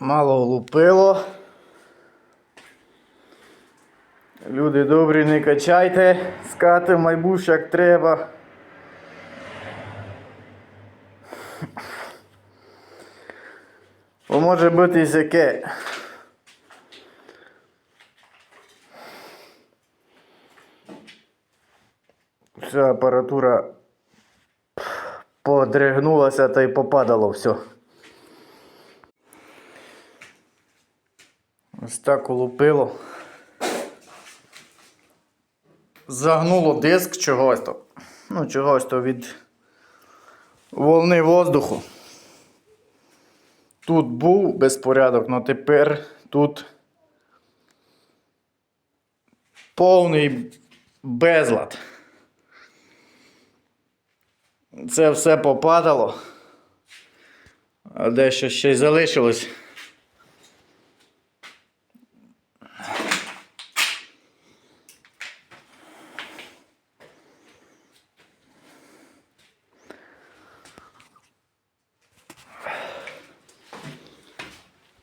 Мало лупило. Люди добрі, не качайте, скати майбуш як треба. Бо може бути яке. Вся апаратура подригнулася та й попадало все. Ось так улупило. Загнуло диск чогось то. Ну, чогось то від волни воздуху. Тут був безпорядок, але тепер тут повний безлад. Це все попадало. А дещо ще й залишилось.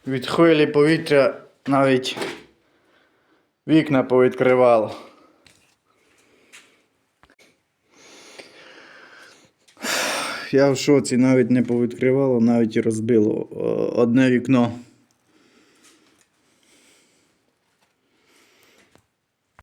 Від хвилі повітря навіть вікна повідкривало. Я в шоці навіть не повідкривало, навіть розбило е, одне вікно.